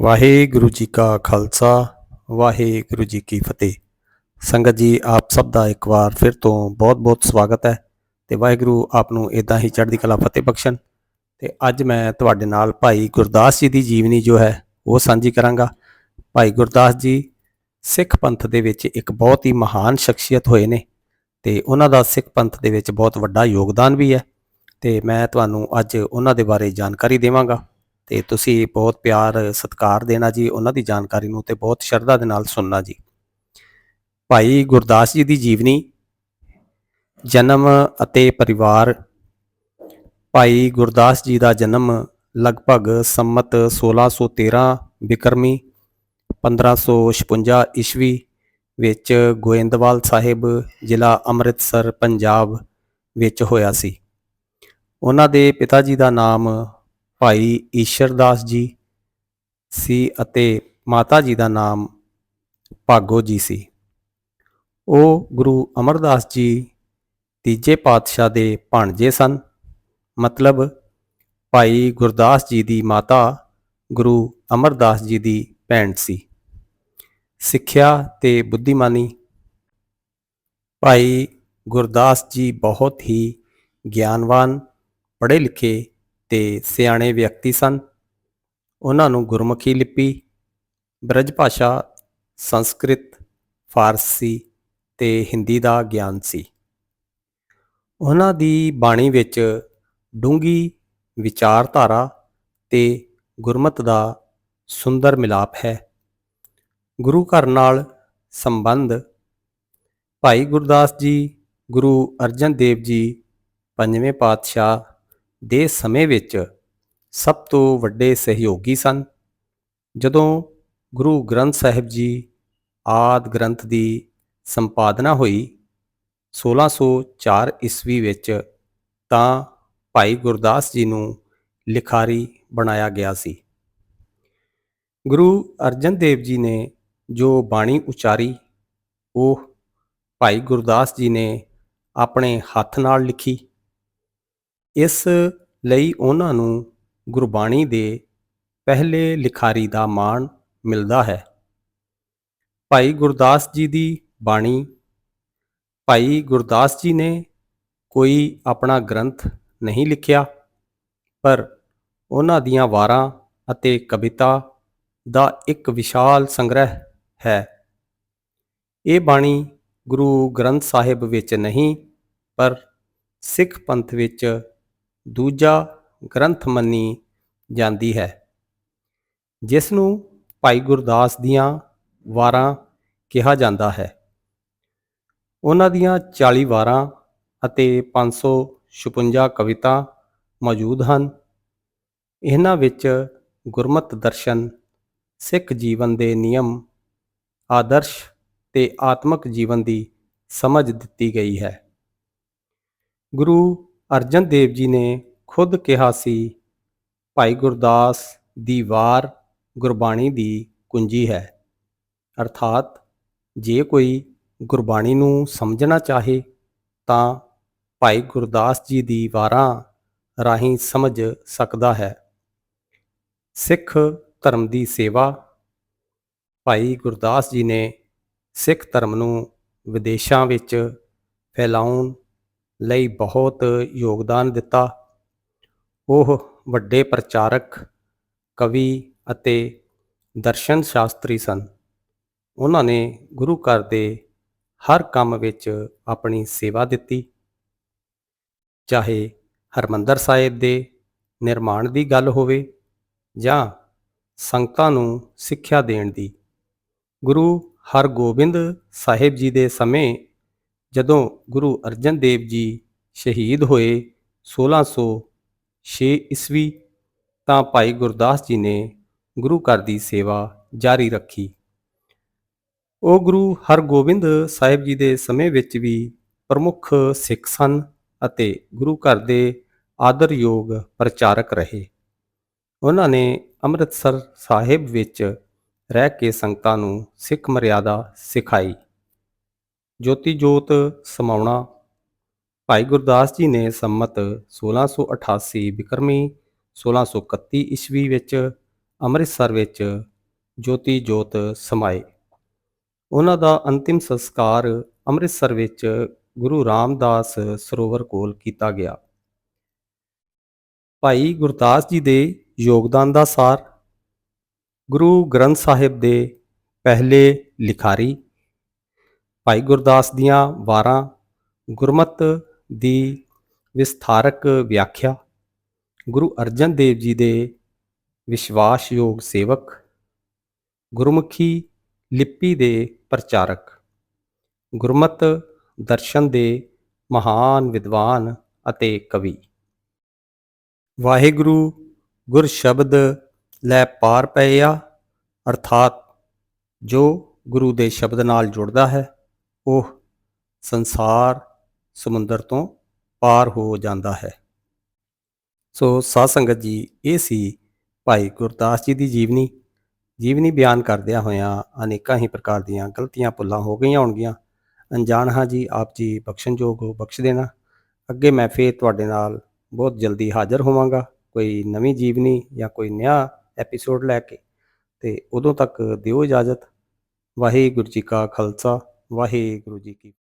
ਵਾਹਿਗੁਰੂ ਜੀ ਕਾ ਖਾਲਸਾ, ਵਾਹਿਗੁਰੂ ਜੀ ਕੀ ਫਤਿਹ। ਸੰਗਤ ਜੀ, ਆਪ ਸਭ ਦਾ ਇੱਕ ਵਾਰ ਫਿਰ ਤੋਂ ਬਹੁਤ-ਬਹੁਤ ਸਵਾਗਤ ਹੈ ਤੇ ਵਾਹਿਗੁਰੂ ਆਪ ਨੂੰ ਇਦਾਂ ਹੀ ਚੜ੍ਹਦੀ ਕਲਾ ਫਤਿਹ ਬਖਸ਼ਣ। ਤੇ ਅੱਜ ਮੈਂ ਤੁਹਾਡੇ ਨਾਲ ਭਾਈ ਗੁਰਦਾਸ ਜੀ ਦੀ ਜੀਵਨੀ ਜੋ ਹੈ, ਉਹ ਸਾਂਝੀ ਕਰਾਂਗਾ। ਭਾਈ ਗੁਰਦਾਸ ਜੀ, ਸਿੱਖ ਪੰਥ ਦੇ ਵਿੱਚ ਇੱਕ ਬਹੁਤ ਹੀ ਮਹਾਨ ਸ਼ਖਸੀਅਤ ਹੋਏ ਨੇ ਤੇ ਉਹਨਾਂ ਦਾ ਸਿੱਖ ਪੰਥ ਦੇ ਵਿੱਚ ਬਹੁਤ ਵੱਡਾ ਯੋਗਦਾਨ ਵੀ ਹੈ ਤੇ ਮੈਂ ਤੁਹਾਨੂੰ ਅੱਜ ਉਹਨਾਂ ਦੇ ਬਾਰੇ ਜਾਣਕਾਰੀ ਦੇਵਾਂਗਾ। ਤੇ ਤੁਸੀਂ ਬਹੁਤ ਪਿਆਰ, ਸਤਿਕਾਰ ਦੇਣਾ ਜੀ, ਉਹਨਾਂ ਦੀ ਜਾਣਕਾਰੀ ਨੂੰ ਤੇ ਬਹੁਤ ਸ਼ਰਧਾ ਦੇ ਨਾਲ ਸੁਣਨਾ ਜੀ। ਭਾਈ ਗੁਰਦਾਸ ਜੀ ਦੀ ਜੀਵਨੀ, ਜਨਮ ਅਤੇ ਪਰਿਵਾਰ, ਭਾਈ ਗੁਰਦਾਸ ਜੀ ਦਾ ਜਨਮ ਲਗਭਗ ਸੰਮਤ 1613 ਬਿਕਰਮੀ 1556 ਈਸਵੀ ਵਿੱਚ ਗੋਇੰਦਵਾਲ ਸਾਹਿਬ, ਜ਼ਿਲ੍ਹਾ ਅੰਮ੍ਰਿਤਸਰ, ਪੰਜਾਬ ਵਿੱਚ ਹੋਇਆ ਸੀ। ਉਹਨਾਂ ਦੇ ਪਿਤਾ ਜੀ ਦਾ ਨਾਮ ਭਾਈ ਈਸ਼ਰਦਾਸ ਜੀ ਸੀ ਅਤੇ ਮਾਤਾ ਜੀ ਦਾ ਨਾਮ ਭਾਗੋ ਜੀ ਸੀ। ਉਹ ਗੁਰੂ ਅਮਰਦਾਸ ਜੀ ਤੀਜੇ ਪਾਤਸ਼ਾਹ ਦੇ ਭਾਣਜੇ ਸਨ। ਮਤਲਬ ਭਾਈ ਗੁਰਦਾਸ ਜੀ ਦੀ ਮਾਤਾ ਗੁਰੂ ਅਮਰਦਾਸ ਜੀ ਦੀ ਭੈਣ ਸੀ। ਸਿੱਖਿਆ ਤੇ ਬੁੱਧੀਮਾਨੀ। ਭਾਈ ਗੁਰਦਾਸ ਜੀ ਬਹੁਤ ਹੀ ਗਿਆਨਵਾਨ, ਪੜ੍ਹੇ ਲਿਖੇ ਤੇ ਸਿਆਣੇ ਵਿਅਕਤੀ ਸਨ। ਉਹਨਾਂ ਨੂੰ ਗੁਰਮੁਖੀ ਲਿਪੀ, ਬ੍ਰਜ ਭਾਸ਼ਾ, ਸੰਸਕ੍ਰਿਤ, ਫਾਰਸੀ ਤੇ ਹਿੰਦੀ ਦਾ ਗਿਆਨ ਸੀ। ਉਹਨਾਂ ਦੀ ਬਾਣੀ ਵਿੱਚ ਡੂੰਗੀ ਵਿਚਾਰਧਾਰਾ ਤੇ ਗੁਰਮਤ ਦਾ ਸੁੰਦਰ ਮਿਲਾਪ ਹੈ। ਗੁਰੂ ਘਰ ਨਾਲ ਸੰਬੰਧ, ਭਾਈ ਗੁਰਦਾਸ ਜੀ, ਗੁਰੂ ਅਰਜਨ ਦੇਵ ਜੀ, ਪੰਜਵੇਂ ਪਾਤਸ਼ਾਹ ਦੇ ਸਮੇਂ ਵਿੱਚ ਸਭ ਤੋਂ ਵੱਡੇ ਸਹਿਯੋਗੀ ਸਨ। ਜਦੋਂ ਗੁਰੂ ਗ੍ਰੰਥ ਸਾਹਿਬ ਜੀ ਆਦ ਗ੍ਰੰਥ ਦੀ ਸੰਪਾਦਨਾ ਹੋਈ 1604 ਈਸਵੀ ਵਿੱਚ, ਤਾਂ ਭਾਈ ਗੁਰਦਾਸ ਜੀ ਨੂੰ ਲਿਖਾਰੀ ਬਣਾਇਆ ਗਿਆ ਸੀ। ਗੁਰੂ ਅਰਜਨ ਦੇਵ ਜੀ ਨੇ ਜੋ ਬਾਣੀ ਉਚਾਰੀ, ਉਹ ਭਾਈ ਗੁਰਦਾਸ ਜੀ ਨੇ ਆਪਣੇ ਹੱਥ ਨਾਲ ਲਿਖੀ। ਇਸ ਲਈ ਉਹਨਾਂ ਨੂੰ ਗੁਰਬਾਣੀ ਦੇ ਪਹਿਲੇ ਲਿਖਾਰੀ ਦਾ ਮਾਣ ਮਿਲਦਾ ਹੈ। ਭਾਈ ਗੁਰਦਾਸ ਜੀ ਦੀ ਬਾਣੀ, ਭਾਈ ਗੁਰਦਾਸ ਜੀ ਨੇ ਕੋਈ ਆਪਣਾ ਗ੍ਰੰਥ ਨਹੀਂ ਲਿਖਿਆ, ਪਰ ਉਹਨਾਂ ਦੀਆਂ ਵਾਰਾਂ ਅਤੇ ਕਵਿਤਾ ਦਾ ਇੱਕ ਵਿਸ਼ਾਲ ਸੰਗ੍ਰਹਿ ਹੈ। ਇਹ ਬਾਣੀ ਗੁਰੂ ਗ੍ਰੰਥ ਸਾਹਿਬ ਵਿੱਚ ਨਹੀਂ, ਪਰ ਸਿੱਖ ਪੰਥ ਵਿੱਚ ਦੂਜਾ ਗ੍ਰੰਥ ਮੰਨੀ ਜਾਂਦੀ ਹੈ ਜਿਸ ਨੂੰ ਭਾਈ ਗੁਰਦਾਸ ਦੀਆਂ ਵਾਰਾਂ ਕਿਹਾ ਜਾਂਦਾ ਹੈ। ਉਹਨਾਂ ਦੀਆਂ 40 ਵਾਰਾਂ ਅਤੇ 556 ਕਵਿਤਾ ਮੌਜੂਦ ਹਨ। ਇਹਨਾਂ ਵਿੱਚ ਗੁਰਮਤ ਦਰਸ਼ਨ, ਸਿੱਖ ਜੀਵਨ ਦੇ ਨਿਯਮ, ਆਦਰਸ਼ ਤੇ ਆਤਮਿਕ ਜੀਵਨ ਦੀ ਸਮਝ ਦਿੱਤੀ ਗਈ ਹੈ। ਗੁਰੂ ਅਰਜਨ ਦੇਵ ਜੀ ਨੇ ਖੁਦ ਕਿਹਾ ਸੀ, ਭਾਈ ਗੁਰਦਾਸ ਦੀ ਵਾਰ ਗੁਰਬਾਣੀ ਦੀ ਕੁੰਜੀ ਹੈ। ਅਰਥਾਤ ਜੇ ਕੋਈ ਗੁਰਬਾਣੀ ਨੂੰ ਸਮਝਣਾ ਚਾਹੇ ਤਾਂ ਭਾਈ ਗੁਰਦਾਸ ਜੀ ਦੀ ਵਾਰਾਂ ਰਾਹੀਂ ਸਮਝ ਸਕਦਾ ਹੈ। ਸਿੱਖ ਧਰਮ ਦੀ ਸੇਵਾ। ਭਾਈ ਗੁਰਦਾਸ ਜੀ ਨੇ ਸਿੱਖ ਧਰਮ ਨੂੰ ਵਿਦੇਸ਼ਾਂ ਵਿੱਚ ਫੈਲਾਉਣ ਲਈ ਬਹੁਤ ਯੋਗਦਾਨ ਦਿੱਤਾ। ਉਹ ਵੱਡੇ ਪ੍ਰਚਾਰਕ, ਕਵੀ ਅਤੇ ਦਰਸ਼ਨ ਸ਼ਾਸਤਰੀ ਸਨ। ਉਹਨਾਂ ਨੇ ਗੁਰੂ ਘਰ ਦੇ ਹਰ ਕੰਮ ਵਿੱਚ ਆਪਣੀ ਸੇਵਾ ਦਿੱਤੀ। ਚਾਹੇ ਹਰਮੰਦਰ ਸਾਹਿਬ ਦੇ ਨਿਰਮਾਣ ਦੀ ਗੱਲ ਹੋਵੇ ਜਾਂ ਸੰਗਤਾਂ ਨੂੰ ਸਿੱਖਿਆ ਦੇਣ ਦੀ। ਗੁਰੂ ਹਰਗੋਬਿੰਦ ਸਾਹਿਬ ਜੀ ਦੇ ਸਮੇਂ ਜਦੋਂ ਗੁਰੂ ਅਰਜਨ ਦੇਵ ਜੀ ਸ਼ਹੀਦ ਹੋਏ 1606 ਈਸਵੀ, ਤਾਂ ਭਾਈ ਗੁਰਦਾਸ ਜੀ ਨੇ ਗੁਰੂ ਘਰ ਦੀ ਸੇਵਾ ਜਾਰੀ ਰੱਖੀ। ਉਹ ਗੁਰੂ ਹਰਗੋਬਿੰਦ ਸਾਹਿਬ ਜੀ ਦੇ ਸਮੇਂ ਵਿੱਚ ਵੀ ਪ੍ਰਮੁੱਖ ਸਿੱਖ ਸਨ ਅਤੇ ਗੁਰੂ ਘਰ ਦੇ ਆਦਰਯੋਗ ਪ੍ਰਚਾਰਕ ਰਹੇ। ਉਹਨਾਂ ਨੇ ਅੰਮ੍ਰਿਤਸਰ ਸਾਹਿਬ ਵਿੱਚ ਰਹਿ ਕੇ ਸੰਗਤਾਂ ਨੂੰ ਸਿੱਖ ਮਰਿਆਦਾ ਸਿਖਾਈ। ਜੋਤੀ ਜੋਤ ਸਮਾਉਣਾ। ਭਾਈ ਗੁਰਦਾਸ ਜੀ ਨੇ ਸੰਮਤ 1688 ਬਿਕਰਮੀ 1631 ਈਸਵੀ ਵਿੱਚ ਅੰਮ੍ਰਿਤਸਰ ਵਿੱਚ ਜੋਤੀ ਜੋਤ ਸਮਾਏ। ਉਹਨਾਂ ਦਾ ਅੰਤਿਮ ਸੰਸਕਾਰ ਅੰਮ੍ਰਿਤਸਰ ਵਿੱਚ ਗੁਰੂ ਰਾਮਦਾਸ ਸਰੋਵਰ ਕੋਲ ਕੀਤਾ ਗਿਆ। ਭਾਈ ਗੁਰਦਾਸ ਜੀ ਦੇ ਯੋਗਦਾਨ ਦਾ ਸਾਰ, ਗੁਰੂ ਗ੍ਰੰਥ ਸਾਹਿਬ ਦੇ ਪਹਿਲੇ ਲਿਖਾਰੀ ਭਾਈ ਗੁਰਦਾਸ ਦੀਆਂ ਵਾਰਾਂ ਗੁਰਮਤ ਦੀ ਵਿਸਥਾਰਕ ਵਿਆਖਿਆ, ਗੁਰੂ ਅਰਜਨ ਦੇਵ ਜੀ ਦੇ ਵਿਸ਼ਵਾਸਯੋਗ ਸੇਵਕ, ਗੁਰਮੁਖੀ ਲਿਪੀ ਦੇ ਪ੍ਰਚਾਰਕ, ਗੁਰਮਤ ਦਰਸ਼ਨ ਦੇ ਮਹਾਨ ਵਿਦਵਾਨ ਅਤੇ ਕਵੀ। ਵਾਹਿਗੁਰੂ ਗੁਰ ਸ਼ਬਦ ਲੈ ਪਾਰ ਪਏ ਆ, ਅਰਥਾਤ ਜੋ ਗੁਰੂ ਦੇ ਸ਼ਬਦ ਨਾਲ ਜੁੜਦਾ ਹੈ ਉਹ ਸੰਸਾਰ ਸਮੁੰਦਰ ਤੋਂ ਪਾਰ ਹੋ ਜਾਂਦਾ ਹੈ। ਸੋ ਸਾਧ ਸੰਗਤ ਜੀ, ਇਹ ਸੀ ਭਾਈ ਗੁਰਦਾਸ ਜੀ ਦੀ ਜੀਵਨੀ। ਜੀਵਨੀ ਬਿਆਨ ਕਰਦਿਆਂ ਹੋਇਆਂ ਅਨੇਕਾਂ ਹੀ ਪ੍ਰਕਾਰ ਦੀਆਂ ਗਲਤੀਆਂ ਭੁੱਲਾਂ ਹੋ ਗਈਆਂ ਹੋਣਗੀਆਂ। ਅਣਜਾਣ ਹਾਂ ਜੀ, ਆਪ ਜੀ ਬਖਸ਼ਣਯੋਗ ਹੋ, ਬਖਸ਼ ਦੇਣਾ। ਅੱਗੇ ਮੈਂ ਫੇਰ ਤੁਹਾਡੇ ਨਾਲ ਬਹੁਤ ਜਲਦੀ ਹਾਜ਼ਰ ਹੋਵਾਂਗਾ। ਕੋਈ ਨਵੀਂ ਜੀਵਨੀ ਜਾਂ ਕੋਈ ਨया ਐਪੀਸੋਡ ਲੈ ਕੇ। ਤੇ ਉਦੋਂ ਤੱਕ ਦਿਓ ਇਜਾਜ਼ਤ। ਵਾਹਿਗੁਰੂ ਜੀ ਕਾ ਖਾਲਸਾ। ਵਾਹਿਗੁਰੂ ਜੀ ਕੀ